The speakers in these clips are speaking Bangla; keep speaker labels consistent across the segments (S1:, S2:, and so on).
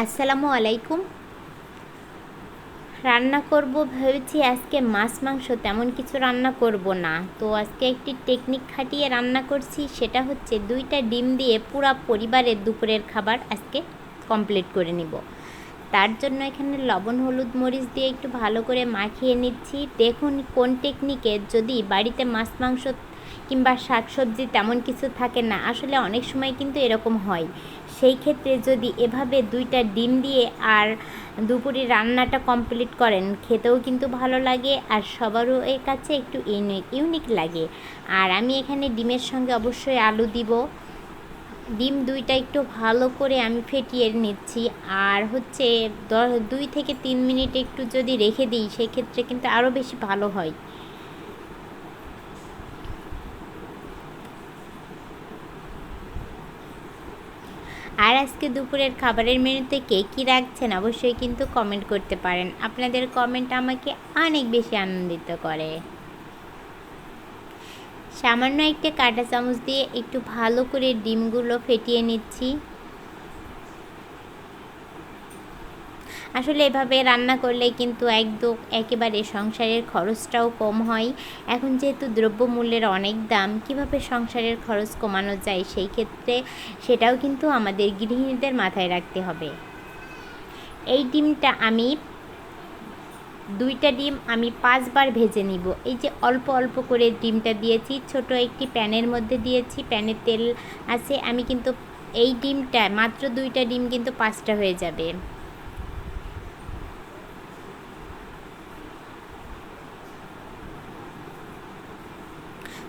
S1: আসসালামু আলাইকুম। রান্না করব, ভেবেছি আজকে মাছ, মাংস তেমন কিছু রান্না করব না। তো আজকে একটি টেকনিক খাটিয়ে রান্না করছি, সেটা হচ্ছে দুইটা ডিম দিয়ে পুরা পরিবারের দুপুরের খাবার আজকে কমপ্লিট করে নিব। তার জন্য এখানে লবণ, হলুদ, মরিচ দিয়ে একটু ভালো করে মাখিয়ে নিচ্ছি। দেখুন কোন টেকনিকে যদি বাড়িতে মাছ, মাংস কিংবা শাকসবজি তেমন কিছু থাকে না। আসলে অনেক সময় কিন্তু এরকম হয়। সেই ক্ষেত্রে যদি এভাবে দুইটা ডিম দিয়ে আর দুপুরে রান্নাটা কমপ্লিট করেন, খেতেও কিন্তু ভালো লাগে আর সবারও এর কাছে একটু ইউনিক ইউনিক লাগে। আর আমি এখানে ডিমের সঙ্গে অবশ্যই আলু দিব। ডিম দুইটা একটু ভালো করে আমি ফেটিয়ে নিচ্ছি। আর হচ্ছে দুই থেকে তিন মিনিট একটু যদি রেখে দিই, সেক্ষেত্রে কিন্তু আরও বেশি ভালো হয়। আর আজকে দুপুরের খাবারের মেনুতে কে কী রাখছেন অবশ্যই কিন্তু কমেন্ট করতে পারেন। আপনাদের কমেন্ট আমাকে অনেক বেশি আনন্দিত করে। সামান্য একটা কাঁটা চামচ দিয়ে একটু ভালো করে ডিমগুলো ফেটিয়ে নিচ্ছি। আসলে এভাবে রান্না করলে কিন্তু একদম একেবারে সংসারের খরচটাও কম হয়। এখন যেহেতু দ্রব্যমূল্যের অনেক দাম, কীভাবে সংসারের খরচ কমানো যায় সেই ক্ষেত্রে সেটাও কিন্তু আমাদের গৃহিণীদের মাথায় রাখতে হবে। এই ডিমটা আমি, দুইটা ডিম আমি পাঁচবার ভেজে নিব। এই যে অল্প অল্প করে ডিমটা দিয়েছি, ছোট একটি প্যানের মধ্যে দিয়েছি, প্যানে তেল আছে, আমি কিন্তু এই ডিমটা, মাত্র দুইটা ডিম কিন্তু পাঁচটা হয়ে যাবে।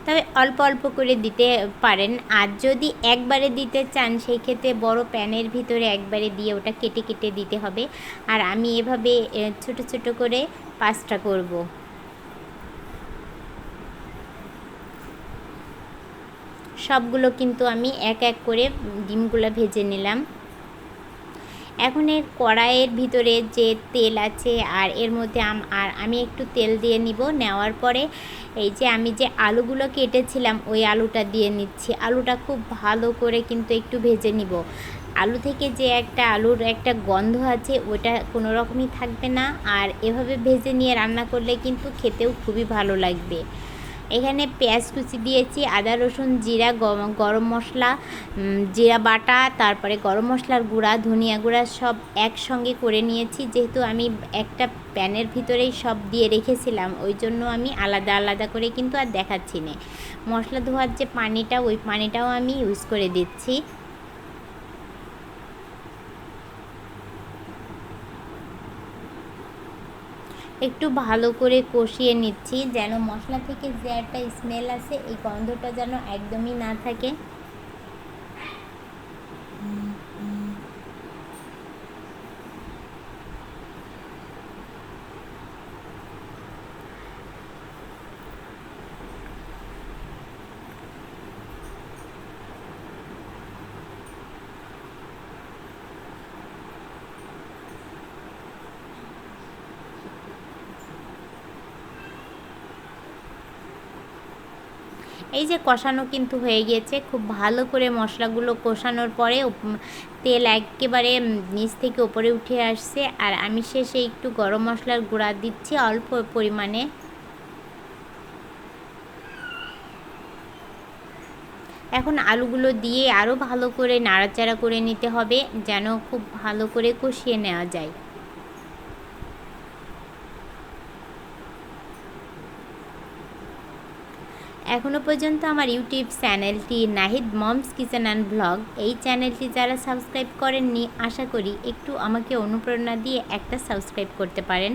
S1: তবে অল্প অল্প করে দিতে পারেন। আর যদি একবারে দিতে চান, সেই ক্ষেত্রে বড় প্যানের ভিতরে একবারে দিয়ে ওটা কেটে কেটে দিতে হবে। আর আমি এভাবে ছোট ছোট করে পাঁচটা করব। সবগুলো কিন্তু আমি এক এক করে ডিমগুলো ভেজে নিলাম। এখন এর কড়াইয়ের ভিতরে যে তেল আছে আর এর মধ্যে আর আমি একটু তেল দিয়ে নিব। নেওয়ার পরে এই যে আমি যে আলুগুলো কেটেছিলাম, ওই আলুটা দিয়ে নিচ্ছি। আলুটা খুব ভালো করে কিন্তু একটু ভেজে নিব। আলু থেকে যে একটা আলুর একটা গন্ধ আছে, ওটা কোনো রকমই থাকবে না। আর এভাবে ভেজে নিয়ে রান্না করলে কিন্তু খেতেও খুবই ভালো লাগবে। এখানে পেঁয়াজ কুচি দিয়েছি, আদা, রসুন, জিরা গরম মশলা জিরা বাটা, তারপরে গরম মশলার গুঁড়া, ধনিয়া গুঁড়া সব একসঙ্গে করে নিয়েছি। যেহেতু আমি একটা প্যানের ভিতরেই সব দিয়ে রেখেছিলাম, ওই জন্য আমি আলাদা আলাদা করে কিন্তু আর দেখাচ্ছি না। মশলা ধোয়ার যে পানিটা, ওই পানিটাও আমি ইউজ করে দিচ্ছি। একটু ভালো করে কষিয়ে নিচ্ছি, যেন মশলা থেকে যে একটা স্মেল আসে, এই গন্ধটা যেন একদমই না থাকে। এই যে কষানো কিন্তু হয়ে গিয়েছে। খুব ভালো করে মশলাগুলো কষানোর পরে তেল একেবারে নিচ থেকে ওপরে উঠে আসছে। আর আমি শেষে একটু গরম মশলার গুঁড়া দিচ্ছি অল্প পরিমাণে। এখন আলুগুলো দিয়ে আরও ভালো করে নাড়াচাড়া করে নিতে হবে যেন খুব ভালো করে কষিয়ে নেওয়া যায়। এখনও পর্যন্ত আমার ইউটিউব চ্যানেলটি Nahid mom's kitchen and vlog, এই চ্যানেলটি যারা সাবস্ক্রাইব করেননি, আশা করি একটু আমাকে অনুপ্রেরণা দিয়ে একটা সাবস্ক্রাইব করতে পারেন।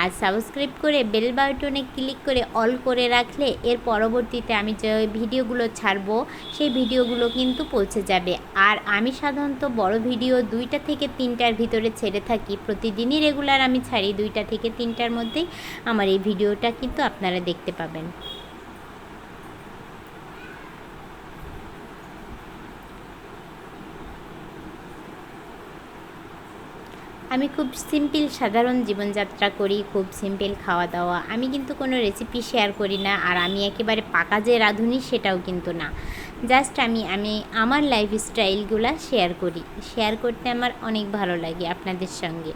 S1: আর সাবস্ক্রাইব করে বেল বাটনে ক্লিক করে অল করে রাখলে এর পরবর্তীতে আমি যে ভিডিওগুলো ছাড়বো, সেই ভিডিওগুলো কিন্তু পৌঁছে যাবে। আর আমি সাধারণত বড় ভিডিও দুইটা থেকে তিনটার ভিতরে ছেড়ে থাকি। প্রতিদিনই রেগুলার আমি ছাড়ি দুইটা থেকে তিনটার মধ্যেই। আমার এই ভিডিওটা কিন্তু আপনারা দেখতে পাবেন। আমি খুব সিম্পল সাধারণ জীবনযাত্রা করি, খুব সিম্পল খাওয়া দাওয়া আমি কিন্তু কোনো রেসিপি শেয়ার করি না আর আমি একেবারে পাকা যে রাঁধুনি সেটাও কিন্তু না। জাস্ট আমি আমি আমার লাইফস্টাইলগুলো শেয়ার করি। শেয়ার করতে আমার অনেক ভালো লাগে আপনাদের সঙ্গে।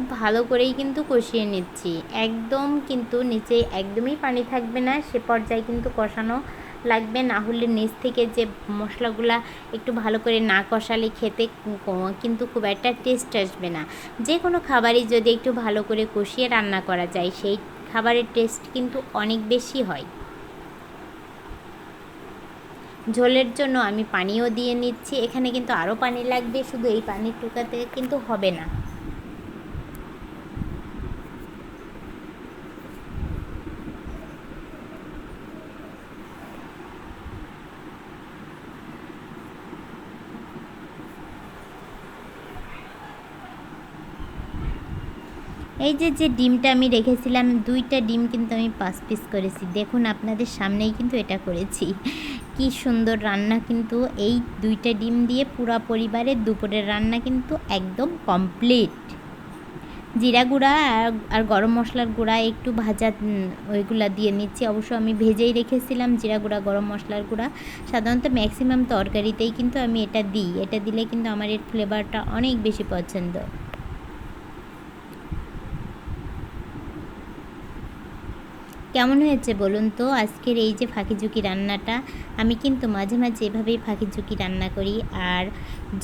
S1: খুব ভালো করেই কিন্তু কষিয়ে নিচ্ছি। একদম কিন্তু নিচে একদমই পানি থাকবে না, সে পর্যায়ে কিন্তু কষানো লাগবে। না হলে নিচ থেকে যে মশলাগুলা একটু ভালো করে না কষালে খেতে কিন্তু খুব একটা টেস্ট আসবে না। যে কোনো খাবারই যদি একটু ভালো করে কষিয়ে রান্না করা যায়, সেই খাবারের টেস্ট কিন্তু অনেক বেশি হয়। ঝোলের জন্য আমি পানিও দিয়ে নিচ্ছি। এখানে কিন্তু আরও পানি লাগবে, শুধু এই পানির টুকাতে কিন্তু হবে না। এই যে যে ডিমটা আমি রেখেছিলাম, দুইটা ডিম কিন্তু আমি পাঁচ পিস করেছি। দেখুন, আপনাদের সামনেই কিন্তু এটা করেছি। কি সুন্দর রান্না কিন্তু। এই দুইটা ডিম দিয়ে পুরা পরিবারের দুপুরের রান্না কিন্তু একদম কমপ্লিট জিরা গুঁড়া আর গরম মশলার গুঁড়া, একটু ভাজা ওইগুলা দিয়ে নিচ্ছি। অবশ্য আমি ভেজেই রেখেছিলাম জিরা গুঁড়া, গরম মশলার গুঁড়া। সাধারণত ম্যাক্সিমাম তরকারিতেই কিন্তু আমি এটা দিই। এটা দিলে কিন্তু আমার এর ফ্লেভারটা অনেক বেশি পছন্দ। কেমন হয়েছে বলুন তো? আজকের এই যে ফাঁকিঝুঁকি রান্নাটা, আমি কিন্তু মাঝে মাঝে এভাবেই ফাঁকি ঝুঁকি রান্না করি। আর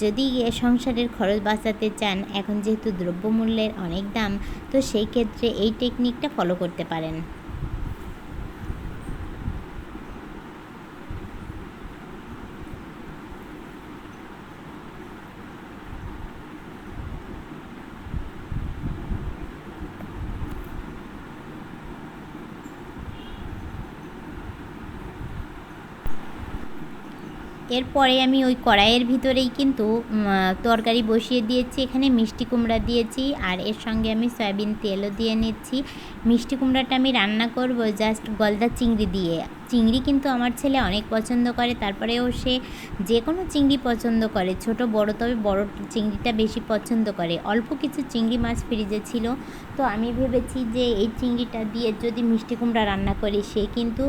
S1: যদি সংসারের খরচ বাঁচাতে চান, এখন যেহেতু দ্রব্যমূল্যের অনেক দাম, তো সেই ক্ষেত্রে এই টেকনিকটা ফলো করতে পারেন। এরপরে আমি ওই কড়াইয়ের ভিতরেই কিন্তু তরকারি বসিয়ে দিয়েছি, এখানে মিষ্টি কুমড়া দিয়েছি, আর এর সঙ্গে আমি সয়াবিন তেলও দিয়ে নিচ্ছি। মিষ্টি কুমড়াটা আমি রান্না করব জাস্ট গলদা চিংড়ি দিয়ে। চিংড়ি কিন্তু আমার ছেলে অনেক পছন্দ করে, তারপরেও সে যে কোনো চিংড়ি পছন্দ করে, ছোট, বড়, তবে বড় চিংড়িটা বেশি পছন্দ করে। অল্প কিছু চিংড়ি মাছ ফ্রিজে ছিল, তো আমি ভেবেছি যে এই চিংড়িটা দিয়ে যদি মিষ্টি কুমড়া রান্না করি, সে কিন্তু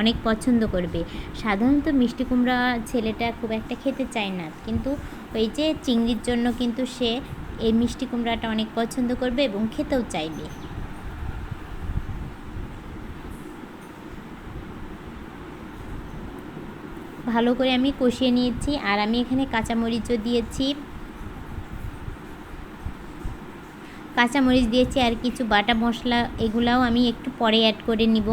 S1: অনেক পছন্দ করবে। সাধারণত মিষ্টি কুমড়া ছেলেটা খুব একটা খেতে চায় না, কিন্তু ওই যে চিংড়ির জন্য কিন্তু সে এই মিষ্টি কুমড়াটা অনেক পছন্দ করবে এবং খেতেও চাইবে। ভালো করে আমি কষিয়ে নিয়েছি আর আমি এখানে কাঁচামরিচও দিয়েছি। কাঁচামরিচ দিয়েছি আর কিছু বাটা মশলা, এগুলাও আমি একটু পরে অ্যাড করে নিব।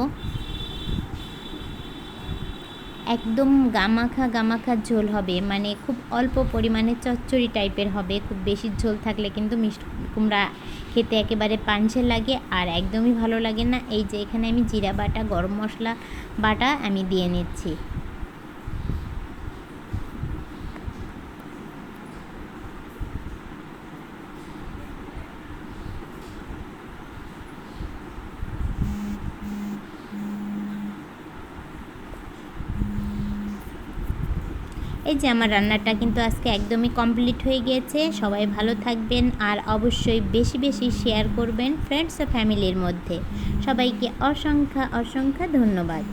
S1: একদম গামাখা গামাখা ঝোল হবে মানে খুব অল্প পরিমাণে চচ্চড়ি টাইপের হবে, খুব বেশি ঝোল থাকলে কিন্তু মিষ্টি কুমড়া খেতে একেবারে পাঞ্চে লাগে আর একদমই ভালো লাগে না। এই যে এখানে আমি জিরা বাটা, গরম মশলা বাটা আমি দিয়ে নিচ্ছি। এই যে আমার রান্নাটা কিন্তু আজকে একদমই কমপ্লিট হয়ে গিয়েছে। সবাই ভালো থাকবেন আর অবশ্যই বেশি বেশি শেয়ার করবেন ফ্রেন্ডস ও ফ্যামিলির মধ্যে। সবাইকে অসংখ্য অসংখ্য ধন্যবাদ।